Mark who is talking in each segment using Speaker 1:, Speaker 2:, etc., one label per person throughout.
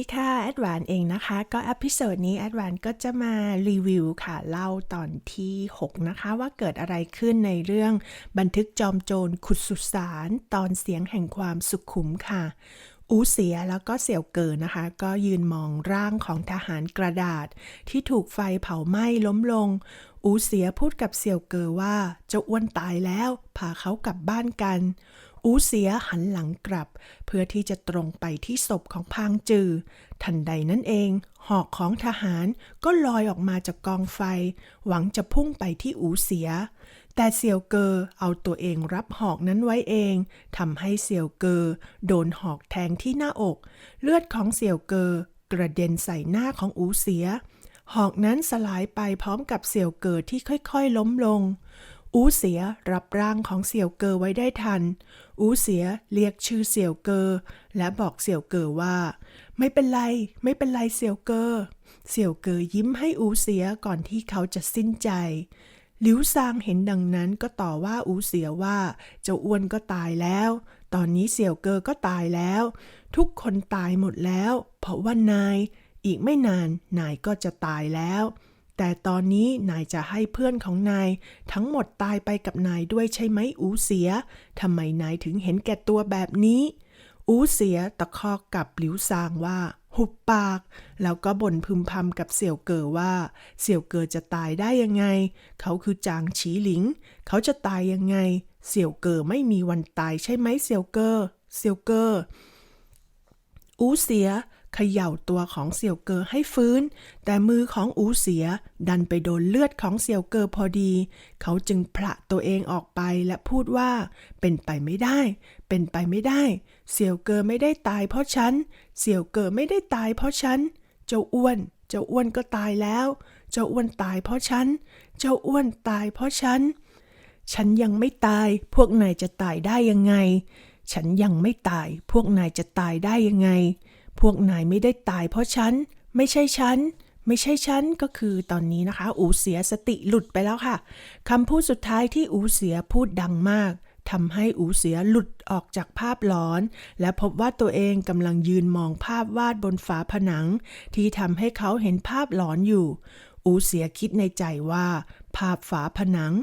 Speaker 1: ดีค่ะ แอดวานเองนะคะ ก็อพิโซดนี้แอดวานก็จะมารีวิวค่ะ เล่าตอนที่ 6 นะคะ ว่าเกิดอะไรขึ้นในเรื่องบันทึกจอมโจรขุดสุสานตอนเสียงแห่งความสุขขุมค่ะ อูเสียแล้วก็เสี่ยวเกินนะคะ ก็ยืนมองร่างของทหารกระดาษ ที่ถูกไฟเผาไหม้ล้มลง อูเสียพูดกับเสี่ยวเกอว่าเจ้าอ้วนตายแล้วพาเขากลับบ้านกัน อูเสียหันหลังกลับ เพื่อที่จะตรงไปที่ศพของพางจือ ทันใดนั้นเอง หอกของทหารก็ลอยออกมาจากกองไฟ หวังจะพุ่งไปที่อูเสีย แต่เสี่ยวเกอเอาตัวเองรับหอกนั้นไว้เองทำให้เสี่ยวเกอโดนหอกแทงที่หน้าอก เลือดของเสี่ยวเกอกระเด็นใส่หน้าของอูเสีย หอกนั้นสลายไปพร้อมกับเสี่ยวเกอที่ค่อยๆล้มลง อูเสียรับร่างของเสี่ยวเกอไว้ได้ทัน อูเสียเรียกชื่อเสี่ยวเกอ และบอกเสี่ยวเกอว่า ไม่เป็นไร ไม่เป็นไรเสี่ยวเกอ เสี่ยวเกอยิ้มให้อูเสียก่อนที่เขาจะสิ้นใจหลิวซางเห็นดังนั้นก็ต่อว่าอูเสียว่า เจ้าอ้วนก็ตายแล้ว ตอนนี้เสี่ยวเกอก็ตายแล้ว ทุกคนตายหมดแล้ว เพราะว่านาย อีกไม่นานนายก็จะตายแล้ว แต่ตอนนี้นายจะให้เพื่อนของนาย ทั้งหมดตายไปกับนายด้วยใช่ไหมอูเสียทำไมนายถึงเห็นแก่ตัวแบบนี้ อูเสียตะคอกกับหลิวซางว่า หุบปาก แล้วก็บ่นพึมพำกับเสี่ยวเกอว่า เสี่ยวเกอจะตายได้ยังไง เขาคือจางฉีหลิง เขาจะตายยังไง เสี่ยวเกอไม่มีวันตายใช่ไหมเสี่ยวเกอเสี่ยวเกออูเสีย เขย่าตัวของเสี่ยวเกอให้ฟื้น แต่มือของอูเสียดันไปโดนเลือดของเสี่ยวเกอพอดี เขาจึงผละตัวเองออกไปและพูดว่า เป็นไปไม่ได้ เป็นไปไม่ได้ เสี่ยวเกอไม่ได้ตายเพราะฉัน เสี่ยวเกอไม่ได้ตายเพราะฉัน เจ้าอ้วน เจ้าอ้วนก็ตายแล้ว เจ้าอ้วนตายเพราะฉัน เจ้าอ้วนตายเพราะฉัน ฉันยังไม่ตาย พวกนายจะตายได้ยังไง ฉันยังไม่ตาย พวกนายจะตายได้ยังไง พวกนายไม่ได้ตายเพราะฉัน ไม่ใช่ฉัน ไม่ใช่ฉัน ก็คือตอนนี้นะคะ อูเสียสติหลุดไปแล้วค่ะคำพูดสุดท้ายที่อูเสียพูดดังมากทำให้อูเสียหลุดออกจากภาพหลอน และพบว่าตัวเองกำลังยืนมองภาพวาดบนฝาผนัง ที่ทำให้เขาเห็นภาพหลอนอยู่ อูเสียคิดในใจว่า ภาพฝาผนัง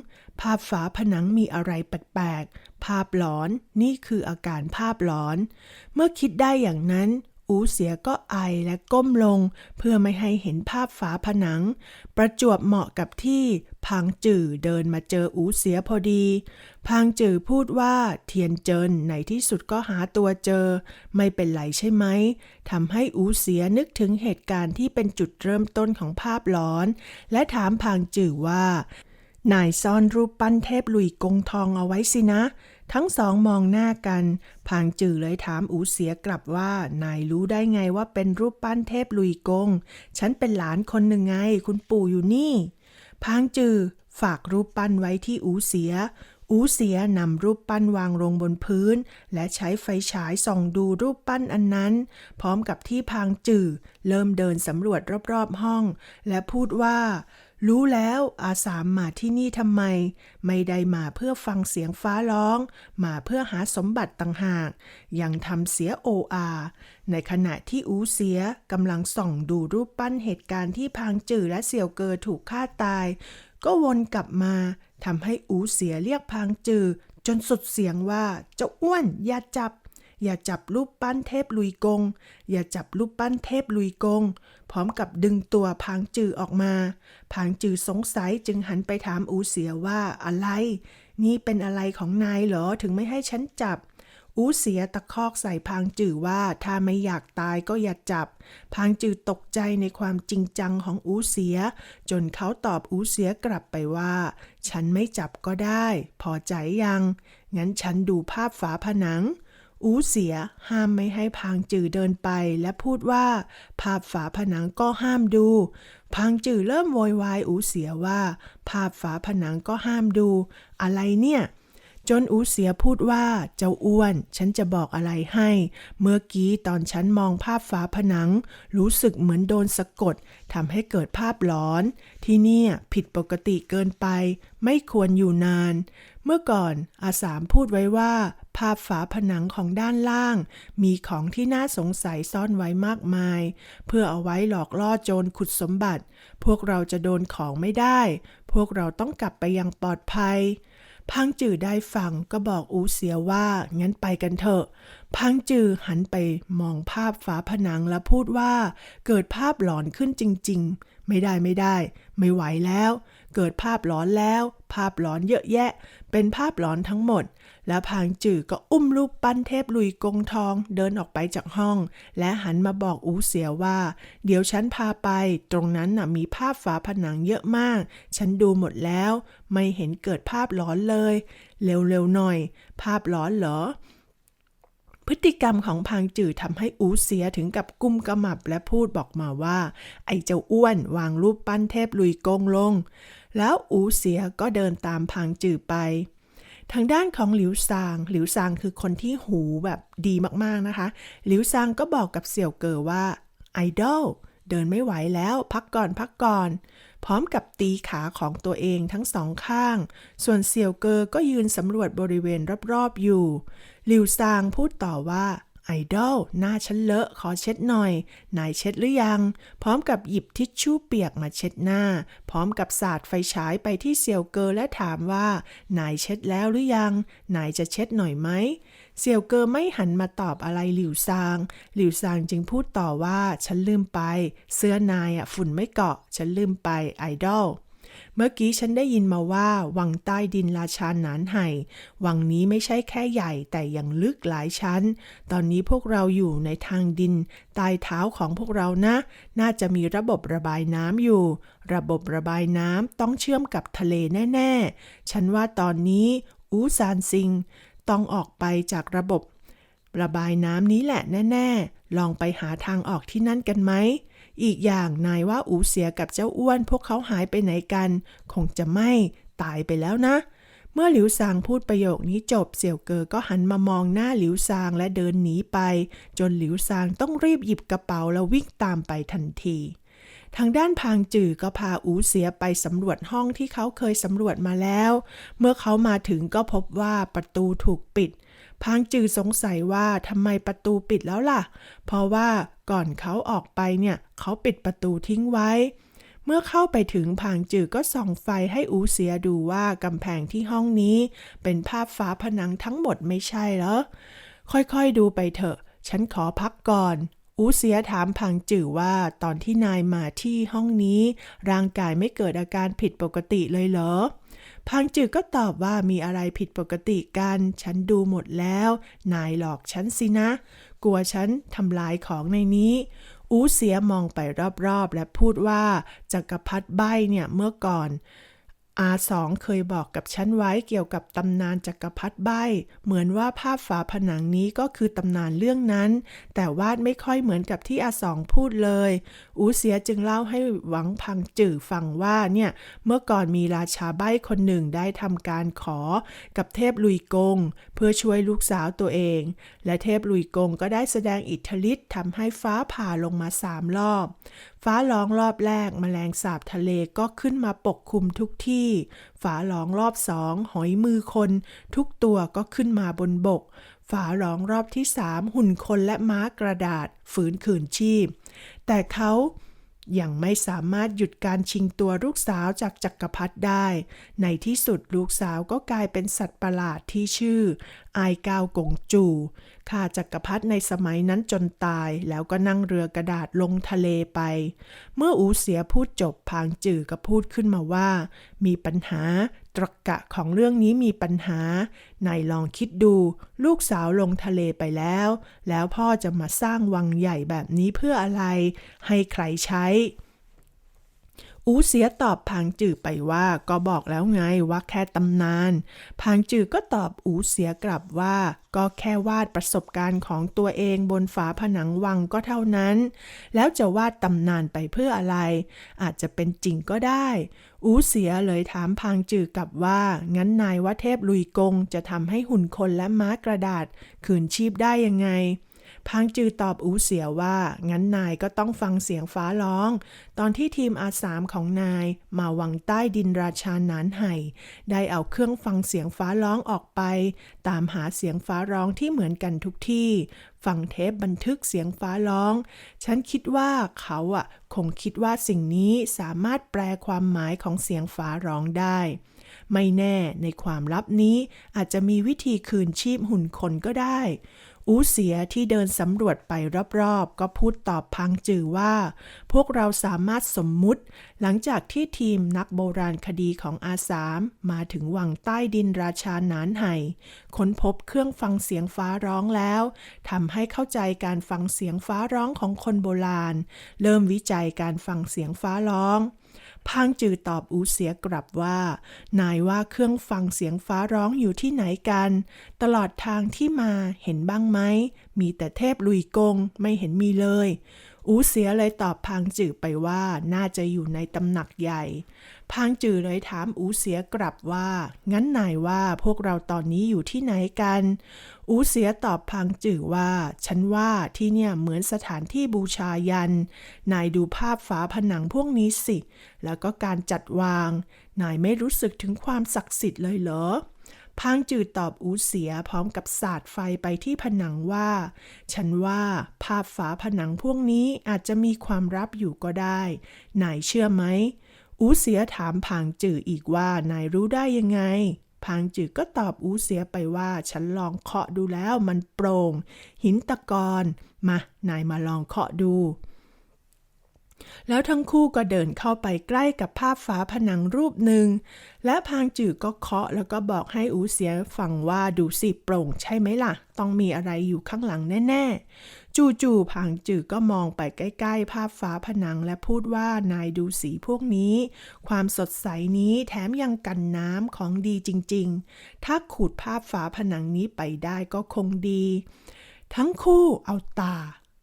Speaker 1: ภาพฝาผนังมีอะไรแปลกๆภาพหลอนนี่คืออาการภาพหลอน เมื่อคิดได้อย่างนั้น อูเสียก็ไอและก้มลง เพื่อไม่ให้เห็นภาพฝาผนัง ประจวบเหมาะกับที่พางจื่อเดินมาเจออูเสียพอดีพางจื่อพูดว่าเทียนเจินในที่สุดก็หาตัวเจอ ไม่เป็นไรใช่ไหมทำให้อูเสียนึกถึงเหตุการณ์ที่เป็นจุดเริ่มต้นของภาพหลอน และถามพางจื่อว่า นายซ่อนรูปปั้นเทพลุยกงทองเอาไว้สินะ ทั้งสองมองหน้ากัน พางจือเลยถามอูเสียกลับว่า นายรู้ได้ไงว่าเป็นรูปปั้นเทพลุยกง ฉันเป็นหลานคนหนึ่งไง คุณปู่อยู่นี่ พางจือฝากรูปปั้นไว้ที่อูเสีย อูเสียนำรูปปั้นวางลงบนพื้น และใช้ไฟฉายส่องดูรูปปั้นอันนั้น พร้อมกับที่พางจือเริ่มเดินสำรวจรอบๆห้อง และพูดว่า รู้แล้วอาสามมาที่นี่ทำไม ไม่ได้มาเพื่อฟังเสียงฟ้าร้อง มาเพื่อหาสมบัติต่างหาก ยังทำเสียโออาในขณะที่อูเสียกำลังส่องดูรูปปั้นเหตุการณ์ที่พางจือและเสี่ยวเกอถูกฆ่าตาย ก็วนกลับมาทำให้อูเสียเรียกพางจือจนสุดเสียงว่าเจ้าอ้วนอย่าจับ อย่าจับรูปปั้นเทพลุยกง อย่าจับรูปปั้นเทพลุยกง พร้อมกับดึงตัวพางจือออกมา พางจือสงสัยจึงหันไปถามอูเสียว่าอะไร นี่เป็นอะไรของนายเหรอถึงไม่ให้ฉันจับ อูเสียตะคอกใส่พางจือว่าถ้าไม่อยากตายก็อย่าจับ พางจือตกใจในความจริงจังของอูเสีย จนเขาตอบอูเสียกลับไปว่า ฉันไม่จับก็ได้ พอใจยัง งั้นฉันดูภาพฝาผนัง อูเสียห้ามไม่ให้พางจือเดินไปและพูดว่า ภาพฝาผนังก็ห้ามดู พางจือเริ่มโวยวายอูเสียว่า ภาพฝาผนังก็ห้ามดู อะไรเนี่ย จนอูเสียพูดว่า เจ้าอ้วน ฉันจะบอกอะไรให้ เมื่อกี้ตอนฉันมองภาพฝาผนัง รู้สึกเหมือนโดนสะกดทำให้เกิดภาพหลอน ที่เนี่ยผิดปกติเกินไป ไม่ควรอยู่นาน เมื่อก่อนอาสามพูดไว้ว่า ภาพฝาผนังของด้านล่าง มีของที่น่าสงสัยซ่อนไว้มากมาย เพื่อเอาไว้หลอกล่อโจรขุดสมบัติ พวกเราจะโดนของไม่ได้ พวกเราต้องกลับไปยังปลอดภัย พังจือได้ฟังก็บอกอูเสียว่างั้นไปกันเถอะ พังจือหันไปมองภาพฝาผนังแล้วพูดว่า เกิดภาพหลอนขึ้นจริง ๆ ไม่ได้ไม่ได้ ไม่ไหวแล้ว เกิดภาพหลอนแล้ว ภาพหลอนเยอะแยะ เป็นภาพหลอนทั้งหมด แล้วพางจือก็อุ้มรูปปั้นเทพลุยกงทองเดินออกไปจากห้อง และหันมาบอกอูเสียว่า เดี๋ยวฉันพาไป ตรงนั้นน่ะมีภาพฝาผนังเยอะมาก ฉันดูหมดแล้ว ไม่เห็นเกิดภาพหลอนเลย เร็วๆหน่อย ภาพหลอนเหรอพฤติกรรมของพางจือทำให้อูเสียถึงกับกุมกระหมับและพูดบอกมาว่า ไอ้เจ้าอ้วนวางรูปปั้นเทพลุยกงลง แล้วอูเสียก็เดินตามพางจือไป ทางด้านของหลิวซาง หลิวซางคือคนที่หูแบบดีมากๆนะคะ หลิวซางก็บอกกับเสี่ยวเกอว่าไอดอลเดินไม่ไหวแล้วพักก่อนพักก่อน พร้อมกับตีขาของตัวเองทั้งสองข้าง ส่วนเสี่ยวเกอก็ยืนสำรวจบริเวณรอบๆอยู่ หลิวซางพูดต่อว่า ไอดอลหน้าฉันเลอะขอเช็ดหน่อย นายเช็ดหรือยัง พร้อมกับหยิบทิชชู่เปียกมาเช็ดหน้า พร้อมกับสาดไฟฉายไปที่เซียวเกอและถามว่า นายเช็ดแล้วหรือยัง นายจะเช็ดหน่อยไหมเซียวเกอไม่หันมาตอบอะไรหลิวซาง หลิวซางจึงพูดต่อว่า ฉันลืมไป เสื้อนายอะฝุ่นไม่เกาะ ฉันลืมไปไอดอล เมื่อกี้ฉันได้ยินมาว่าวังใต้ดินราชาหนานไห่วังนี้ไม่ใช่แค่ใหญ่แต่ยังลึกหลายชั้น ตอนนี้พวกเราอยู่ในทางดินใต้เท้าของพวกเรานะ น่าจะมีระบบระบายน้ำอยู่ ระบบระบายน้ำต้องเชื่อมกับทะเลแน่ ๆ ฉันว่าตอนนี้อูซานซิง ต้องออกไปจากระบบ ระบายน้ำนี้แหละแน่ ๆ ลองไปหาทางออกที่นั่นกันไหม อีกอย่างนายว่าอูเสียกับเจ้าอ้วน พวกเขาหายไปไหนกัน คงจะไม่ตายไปแล้วนะ เมื่อหลิวซางพูดประโยคนี้จบเสี่ยวเกอก็หันมามองหน้าหลิวซางและเดินหนีไป จนหลิวซางต้องรีบหยิบกระเป๋าแล้ววิ่งตามไปทันทีทางด้านพางจือก็พาอูเสียไปสำรวจห้องที่เขาเคยสำรวจมาแล้ว เมื่อเขามาถึงก็พบว่าประตูถูกปิด พางจือสงสัยว่าทำไมประตูปิดแล้วล่ะ เพราะว่า ก่อนเขาออกไปเนี่ยเขาปิดประตูทิ้งไว้ เมื่อเข้าไปถึงพางจือก็ส่องไฟให้อูเสียดูว่ากำแพงที่ห้องนี้ เป็นภาพฝาผนังทั้งหมดไม่ใช่เหรอ ค่อยๆดูไปเถอะ ฉันขอพักก่อนอูเสียถามพังจือว่าตอนที่นายมาที่ห้องนี้ ร่างกายไม่เกิดอาการผิดปกติเลยเหรอ พังจือก็ตอบว่ามีอะไรผิดปกติกัน ฉันดูหมดแล้ว นายหลอกฉันสินะ กลัวฉันทำลายของในนี้ อูเสียมองไปรอบๆ และพูดว่าจักรพรรดิใบเนี่ยเมื่อก่อนอาสองเคยบอกกับฉันไว้เกี่ยวกับตำนานจักรพรรดิใบ เหมือนว่าภาพฝาผนังนี้ก็คือตำนานเรื่องนั้น แต่วาดไม่ค่อยเหมือนกับที่อาสองพูดเลย อูเสียจึงเล่าให้หวังพังจื่อฟังว่าเนี่ยเมื่อก่อนมีราชาใบ้คนหนึ่งได้ทำการขอกับเทพลุยกง เพื่อช่วยลูกสาวตัวเอง และเทพลุยกงก็ได้แสดงอิทธิฤทธิ์ทำให้ฟ้าผ่าลงมาสามรอบ ฟ้าร้องรอบแรกแมลงสาบทะเลก็ขึ้นมาปกคลุมทุกที่ฟ้าร้องรอบสองหอยมือคน ทุกตัวก็ขึ้นมาบนบก ฟ้าร้องรอบที่สามหุ่นคนและม้ากระดาษฝืนขืนชีพ แต่เขายังไม่สามารถหยุดการชิงตัวลูกสาวจากจักรพรรดิได้ ในที่สุดลูกสาวก็กลายเป็นสัตว์ประหลาดที่ชื่ออายกาวกงจูฆ่าจักรพรรดิในสมัยนั้นจนตายแล้วก็นั่งเรือกระดาษลงทะเลไป เมื่ออูเสียพูดจบพางจือก็พูดขึ้นมาว่า มีปัญหา ตรกกะของเรื่องนี้มีปัญหา นายลองคิดดู ลูกสาวลงทะเลไปแล้ว แล้วพ่อจะมาสร้างวังใหญ่แบบนี้เพื่ออะไร ให้ใครใช้ อูเสียตอบพางจือไปว่าก็บอกแล้วไงว่าแค่ตำนานพางจือก็ตอบอูเสียกลับว่า ก็แค่วาดประสบการณ์ของตัวเองบนฝาผนังวังก็เท่านั้น แล้วจะวาดตำนานไปเพื่ออะไร อาจจะเป็นจริงก็ได้ อูเสียเลยถามพางจือกลับว่า งั้นนายว่าเทพลุยกงจะทำให้หุ่นคนและม้ากระดาษ คืนชีพได้ยังไง พพางจือตอบอูเสียว่า งั้นนายก็ต้องฟังเสียงฟ้าร้อง ตอนที่ทีมอาสามของนายมาวังใต้ดินราชาหนานไห่ ได้เอาเครื่องฟังเสียงฟ้าร้องออกไป ตามหาเสียงฟ้าร้องที่เหมือนกันทุกที่ฟังเทปบันทึกเสียงฟ้าร้อง ฉันคิดว่าเขาอะคงคิดว่าสิ่งนี้สามารถแปลความหมายของเสียงฟ้าร้องได้ ไม่แน่ในความลับนี้อาจจะมีวิธีคืนชีพหุ่นคนก็ได้ อูเสียที่เดินสำรวจไปรอบๆ ก็พูดตอบพังจือว่า พวกเราสามารถสมมุติ หลังจากที่ทีมนักโบราณคดีของอาสามมาถึงวังใต้ดินราชาหนานไห่ค้นพบเครื่องฟังเสียงฟ้าร้องแล้วทำให้เข้าใจการฟังเสียงฟ้าร้องของคนโบราณ เริ่มวิจัยการฟังเสียงฟ้าร้อง พางจือตอบอูเสียกลับว่า นายว่าเครื่องฟังเสียงฟ้าร้องอยู่ที่ไหนกัน ตลอดทางที่มาเห็นบ้างไหม มีแต่เทพลุยกงไม่เห็นมีเลย อูเสียเลยตอบพางจือไปว่าน่าจะอยู่ในตำหนักใหญ่ พางจือเลยถามอูเสียกลับว่า งั้นนายว่าพวกเราตอนนี้อยู่ที่ไหนกัน อูเสียตอบพางจือว่า ฉันว่าที่เนี่ยเหมือนสถานที่บูชายัน นายดูภาพฝาผนังพวกนี้สิ แล้วก็การจัดวาง นายไม่รู้สึกถึงความศักดิ์สิทธิ์เลยเหรอ พางจืดตอบอูเสียพร้อมกับสาดไฟไปที่ผนังว่า ฉันว่าภาพฝาผนังพวกนี้อาจจะมีความลับอยู่ก็ได้นายเชื่อไหมอูเสียถามพางจืออีกว่านายรู้ได้ยังไงพางจือก็ตอบอูเสียไปว่า ฉันลองเคาะดูแล้วมันโปร่ง หินตะกอนมานายมาลองเคาะดู แล้วทั้งคู่ก็เดินเข้าไปใกล้กับภาพฝาผนังรูปหนึ่ง และพางจือก็เคาะแล้วก็บอกให้อูเสียฟังว่าดูสิโปร่งใช่ไหมล่ะ ต้องมีอะไรอยู่ข้างหลังแน่ๆ จู่ๆพางจือก็มองไปใกล้ ๆ ภาพฝาผนังและพูดว่านายดูสีพวกนี้ ความสดใสนี้แถมยังกันน้ำของดีจริง ๆ ถ้าขูดภาพฝาผนังนี้ไปได้ก็คงดี ทั้งคู่เอาตา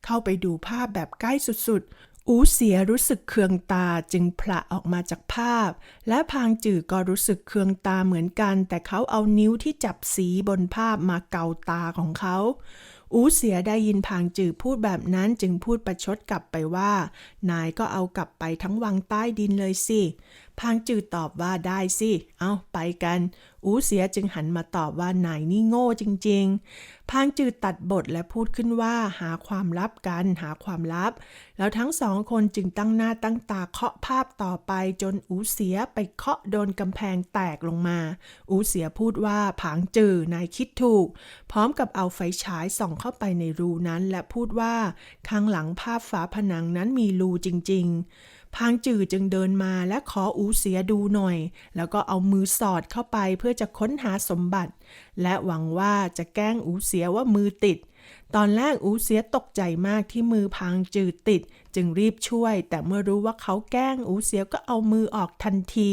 Speaker 1: เข้าไปดูภาพแบบใกล้สุดๆ อูเสียรู้สึกเคืองตาจึงผละออกมาจากภาพ และพางจือก็รู้สึกเคืองตาเหมือนกัน แต่เขาเอานิ้วที่จับสีบนภาพมาเกาตาของเขาอูเสียได้ยินพางจือพูดแบบนั้นจึงพูดประชดกลับไปว่า นายก็เอากลับไปทั้งวังใต้ดินเลยสิ พางจือตอบว่าได้สิ เอาไปกัน อูเสียจึงหันมาตอบว่านายนี่โง่จริง ๆ พางจือตัดบทและพูดขึ้นว่าหาความลับกันหาความลับ แล้วทั้งสองคนจึงตั้งหน้าตั้งตาเคาะภาพต่อไปจนอูเสียไปเคาะโดนกำแพงแตกลงมา อูเสียพูดว่าผางจือนายคิดถูก พร้อมกับเอาไฟฉายส่องเข้าไปในรูนั้นและพูดว่าข้างหลังภาพฝาผนังนั้นมีรูจริง ๆ พางจือจึงเดินมาและขออูเสียดูหน่อย แล้วก็เอามือสอดเข้าไปเพื่อจะค้นหาสมบัติ และหวังว่าจะแกล้งอูเสียว่ามือติด ตอนแรกอูเสียตกใจมากที่มือพางจือติด จึงรีบช่วย แต่เมื่อรู้ว่าเขาแกล้งอูเสียก็เอามือออกทันที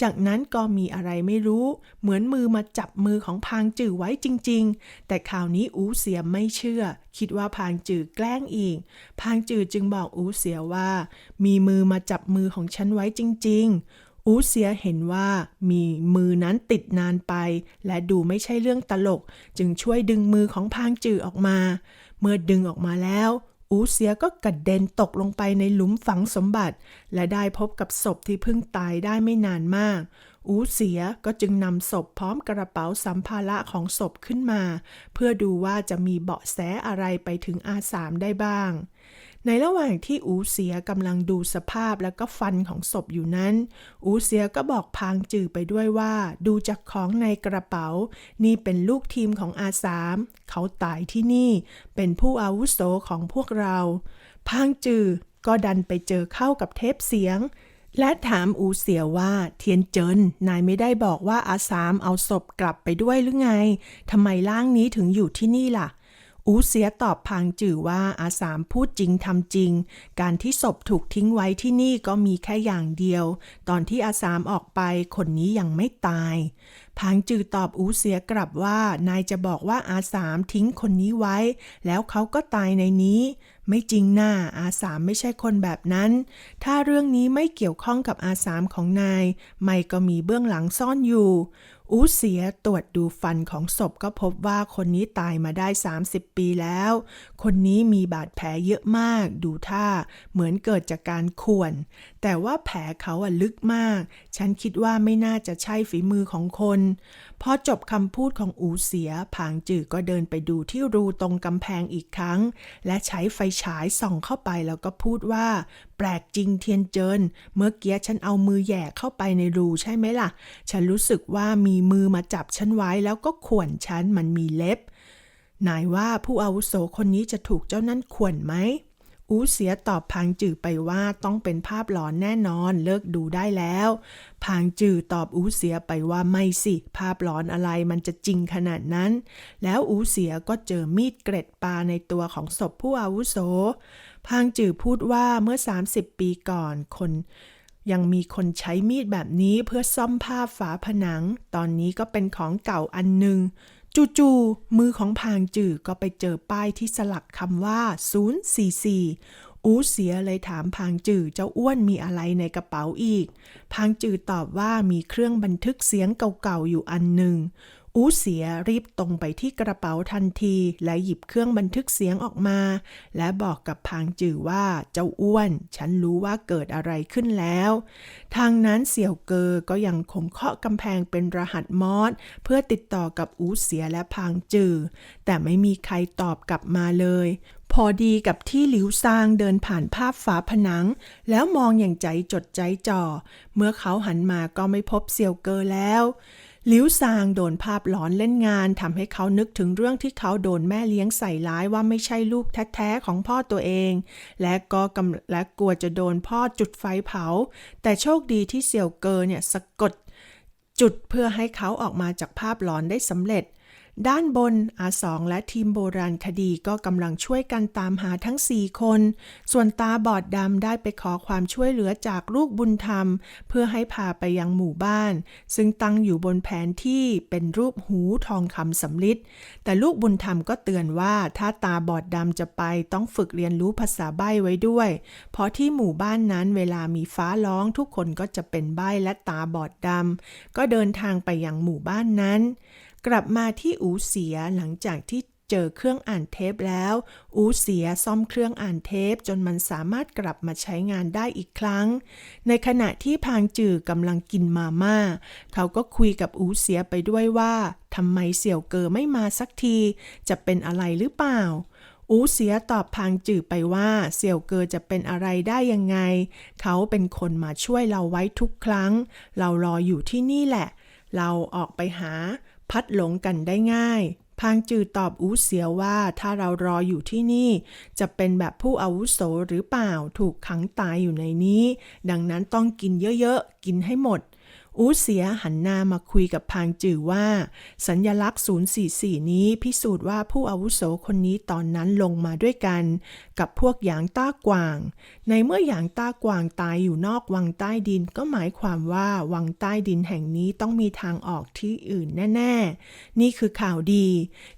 Speaker 1: จากนั้นก็มีอะไรไม่รู้ เหมือนมือมาจับมือของพางจือไว้จริง ๆ แต่คราวนี้อูเสียไม่เชื่อ คิดว่าพางจือแกล้งอีกพางจือจึงบอกอูเสียว่า มีมือมาจับมือของฉันไว้จริง ๆ อูเสียเห็นว่ามีมือนั้นติดนานไป และดูไม่ใช่เรื่องตลก จึงช่วยดึงมือของพางจือออกมา เมื่อดึงออกมาแล้วอูเสียก็กระเด็นตกลงไปในหลุมฝังสมบัติ และได้พบกับศพที่เพิ่งตายได้ไม่นานมาก อูเสียก็จึงนำศพพร้อมกระเป๋าสัมภาระของศพขึ้นมา เพื่อดูว่าจะมีเบาะแสอะไรไปถึงอาสามได้บ้าง ในระหว่างที่อูเสียกำลังดูสภาพและก็ฟันของศพอยู่นั้น อูเสียก็บอกพางจือไปด้วยว่า ดูจากของในกระเป๋า นี่เป็นลูกทีมของอาสามเขาตายที่นี่ เป็นผู้อาวุโสของพวกเรา พางจือก็ดันไปเจอเข้ากับเทปเสียง และถามอูเสียว่าเทียนเจินนายไม่ได้บอกว่าอาสามเอาศพกลับไปด้วยหรือไงทำไมร่างนี้ถึงอยู่ที่นี่ล่ะ อูเสียตอบพางจือว่าอาสามพูดจริงทำจริง การที่ศพถูกทิ้งไว้ที่นี่ก็มีแค่อย่างเดียว ตอนที่อาสามออกไปคนนี้ยังไม่ตาย พางจือตอบอูเสียกลับว่านายจะบอกว่าอาสามทิ้งคนนี้ไว้ แล้วเขาก็ตายในนี้ ไม่จริงน่าอาสามไม่ใช่คนแบบนั้น ถ้าเรื่องนี้ไม่เกี่ยวข้องกับอาสามของนาย ไม่ก็มีเบื้องหลังซ่อนอยู่ อูเสียตรวจดูฟันของศพก็พบว่าคนนี้ตายมาได้ 30 ปีแล้ว คนนี้มีบาดแผลเยอะมาก ดูท่าเหมือนเกิดจากการข่วน แต่ว่าแผลเขาอะลึกมาก ฉันคิดว่าไม่น่าจะใช่ฝีมือของคน พอจบคำพูดของอูเสีย ผางจือก็เดินไปดูที่รูตรงกำแพงอีกครั้ง และใช้ไฟฉายส่องเข้าไปแล้วก็พูดว่า แปลกจริงเทียนเจิน เมื่อกี้ฉันเอามือแหย่เข้าไปในรูใช่ไหมล่ะ ฉันรู้สึกว่ามีมือมาจับฉันไว้แล้วก็ข่วนฉันมันมีเล็บ นายว่าผู้อาวุโสคนนี้จะถูกเจ้านั่นข่วนไหม อูเสียตอบพางจือไปว่าต้องเป็นภาพหลอนแน่นอนเลิกดูได้แล้ว พางจือตอบอูเสียไปว่าไม่สิ ภาพหลอนอะไรมันจะจริงขนาดนั้น แล้วอูเสียก็เจอมีดเกร็ดปลาในตัวของศพผู้อาวุโส พางจือพูดว่าเมื่อ 30 ปีก่อนคน ยังมีคนใช้มีดแบบนี้เพื่อซ่อมภาพฝาผนัง ตอนนี้ก็เป็นของเก่าอันหนึ่งจู่ๆมือของพางจือก็ไปเจอป้ายที่สลักคำว่า 044 อูเสียเลยถามพางจือเจ้าอ้วนมีอะไรในกระเป๋าอีก พางจือตอบว่ามีเครื่องบันทึกเสียงเก่าๆอยู่อันหนึ่ง อูเสียรีบตรงไปที่กระเป๋าทันที และหยิบเครื่องบันทึกเสียงออกมา และบอกกับพางจือว่าเจ้าอ้วน ฉันรู้ว่าเกิดอะไรขึ้นแล้ว ทางนั้นเสี่ยวเกอก็ยังคงเคาะกำแพงเป็นรหัสมอสเพื่อติดต่อกับอูเสียและพางจือ แต่ไม่มีใครตอบกลับมาเลยพอดีกับที่หลิวซางเดินผ่านภาพฝาผนัง แล้วมองอย่างใจจดใจจ่อ เมื่อเขาหันมาก็ไม่พบเสี่ยวเกอแล้ว หลิวซางโดนภาพหลอนเล่นงานทำให้เขานึกถึงเรื่องที่เขาโดนแม่เลี้ยงใส่ร้ายว่าไม่ใช่ลูกแท้ๆของพ่อตัวเอง และก็กำและกลัวจะโดนพ่อจุดไฟเผา แต่โชคดีที่เสี่ยวเกอเนี่ยสะกด จุดเพื่อให้เขาออกมาจากภาพหลอนได้สำเร็จ ด้านบนอาสองและทีมโบราณคดีก็กำลังช่วยกันตามหาทั้ง4คน ส่วนตาบอดดำได้ไปขอความช่วยเหลือจากลูกบุญธรรม เพื่อให้พาไปยังหมู่บ้าน ซึ่งตั้งอยู่บนแผนที่เป็นรูปหูทองคำสำลิดแต่ลูกบุญธรรมก็เตือนว่าถ้าตาบอดดำจะไปต้องฝึกเรียนรู้ภาษาใบ้ไว้ด้วย เพราะที่หมู่บ้านนั้นเวลามีฟ้าร้องทุกคนก็จะเป็นใบ้และตาบอดดำก็เดินทางไปยังหมู่บ้านนั้น กลับมาที่อูเสียหลังจากที่เจอเครื่องอ่านเทปแล้ว อูเสียซ่อมเครื่องอ่านเทปจนมันสามารถกลับมาใช้งานได้อีกครั้ง ในขณะที่พางจือกำลังกินมาม่า เขาก็คุยกับอูเสียไปด้วยว่าทำไมเสี่ยวเกอไม่มาสักที จะเป็นอะไรหรือเปล่าอูเสียตอบพางจือไปว่าเสี่ยวเกอจะเป็นอะไรได้ยังไง เขาเป็นคนมาช่วยเราไว้ทุกครั้ง เรารออยู่ที่นี่แหละ เราออกไปหา พัดหลงกันได้ง่าย พางจือตอบอูเสียว่าถ้าเรารออยู่ที่นี่ จะเป็นแบบผู้อาวุโสหรือเปล่าถูกขังตายอยู่ในนี้ ดังนั้นต้องกินเยอะๆ กินให้หมดอูเสียหันหน้ามาคุยกับพางจือว่า สัญญลักษณ์ 044 นี้พิสูจน์ว่าผู้อาวุโสคนนี้ตอนนั้นลงมาด้วยกัน กับพวกหยางต้ากว่างในเมื่อหยางต้ากวางตายอยู่นอกวังใต้ดินก็หมายความว่าวังใต้ดินแห่งนี้ต้องมีทางออกที่อื่นแน่ ๆ นี่คือข่าวดี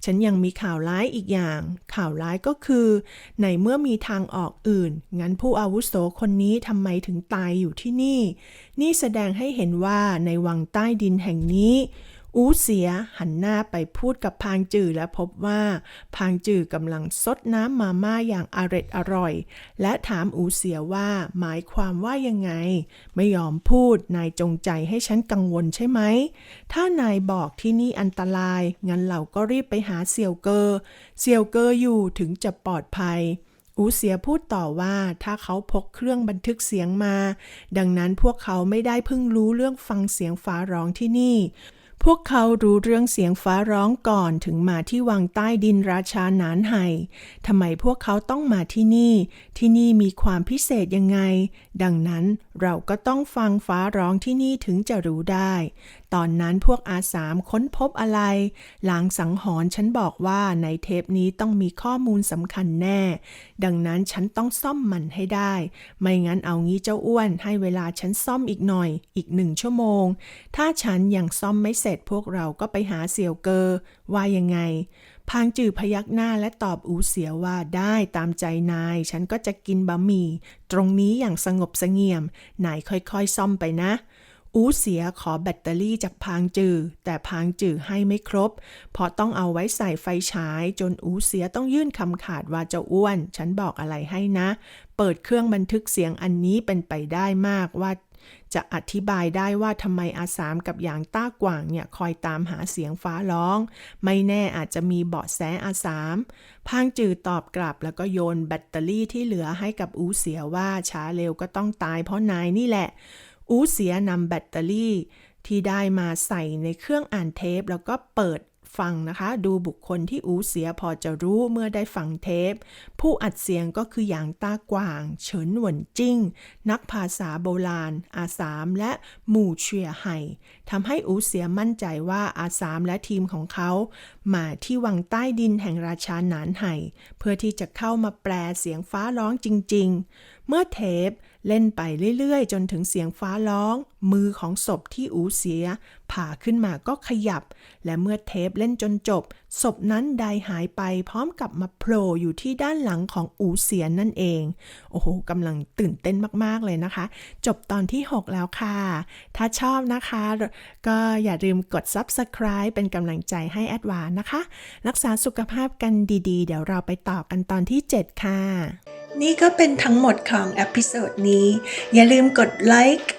Speaker 1: ฉันยังมีข่าวร้ายอีกอย่าง ข่าวร้ายก็คือ ในเมื่อมีทางออกอื่น งั้นผู้อาวุโสคนนี้ทำไมถึงตายอยู่ที่นี่ นี่แสดงให้เห็นว่าในวังใต้ดินแห่งนี้ อูเสียหันหน้าไปพูดกับพางจือและพบว่า พางจือกำลังซดน้ำมาม่าอย่างอร็ดอร่อย และถามอูเสียว่าหมายความว่ายังไง ไม่ยอมพูดนายจงใจให้ฉันกังวลใช่ไหม ถ้านายบอกที่นี่อันตราย งั้นเราก็รีบไปหาเสี่ยวเกอเสี่ยวเกออยู่ถึงจะปลอดภัยอูเสียพูดต่อว่าถ้าเขาพกเครื่องบันทึกเสียงมา ดังนั้นพวกเขาไม่ได้เพิ่งรู้เรื่องฟังเสียงฟ้าร้องที่นี่ พวกเขารู้เรื่องเสียงฟ้าร้องก่อนถึงมาที่วังใต้ดินราชาหนานไห่ทำไมพวกเขาต้องมาที่นี่ ที่นี่มีความพิเศษยังไง ดังนั้นเราก็ต้องฟังฟ้าร้องที่นี่ถึงจะรู้ได้ตอนนั้นพวกอาสามค้นพบอะไร หลางสังหรณ์ฉันบอกว่าในเทปนี้ต้องมีข้อมูลสำคัญแน่ ดังนั้นฉันต้องซ่อมมันให้ได้ ไม่งั้นเอางี้เจ้าอ้วนให้เวลาฉันซ่อมอีกหน่อย อีกหนึ่งชั่วโมง ถ้าฉันยังซ่อมไม่เสร็จพวกเราก็ไปหาเสี่ยวเกอว่ายังไงพางจือพยักหน้าและตอบอูเสียว่าได้ตามใจนาย ฉันก็จะกินบะหมี่ ตรงนี้อย่างสงบเสงี่ยม นายค่อยๆซ่อมไปนะ อูเสียขอแบตเตอรี่จากพางจือ แต่พางจือให้ไม่ครบ เพราะต้องเอาไว้ใส่ไฟฉาย จนอูเสียต้องยื่นคำขาดว่าจะอ้วน ฉันบอกอะไรให้นะ เปิดเครื่องบันทึกเสียงอันนี้เป็นไปได้มากว่าจะอธิบายได้ว่าทำไมอาสามกับหยางต้ากว่างเนี่ยคอยตามหาเสียงฟ้าร้อง ไม่แน่อาจจะมีเบาะแสอาสามพางจือตอบกลับแล้วก็โยนแบตเตอรี่ที่เหลือให้กับอูเสียว่าช้าเร็วก็ต้องตายเพราะนายนี่แหละ อูเสียนำแบตเตอรี่ ที่ได้มาใส่ในเครื่องอ่านเทป แล้วก็เปิดฟังนะคะ ดูบุคคลที่อูเสียพอจะรู้เมื่อได้ฟังเทป ผู้อัดเสียงก็คือหยางต้ากว่าง เฉินหวนจิ้ง นักภาษาโบราณ อาสามและหมู่เชียไห่ทำให้อูเสียมั่นใจว่าอาสามและทีมของเขา มาที่วังใต้ดินแห่งราชาหนานไห่ เพื่อที่จะเข้ามาแปลเสียงฟ้าร้องจริง ๆ เมื่อเทป เล่นไปเรื่อยๆ จนถึงเสียงฟ้าร้อง มือของศพที่อูเสีย ผ่าขึ้นมาก็ขยับ และเมื่อเทปเล่นจนจบ ศพนั้นไดหายไปพร้อมกับมาโผล่อยู่ที่ด้านหลังของอูเสียนนั่นเอง โอ้โหกำลังตื่นเต้นมากๆเลยนะคะ จบตอนที่ 6 แล้วค่ะ ถ้าชอบนะคะ ก็อย่าลืมกด subscribe เป็นกำลังใจให้แอดวานนะคะ รักษาสุขภาพกันดีๆ เดี๋ยวเราไปต่อกันตอนที่ 7 ค่ะ นี่ก็เป็นทั้งหมดของอพิโซดนี้ อย่าลืมกดไลค์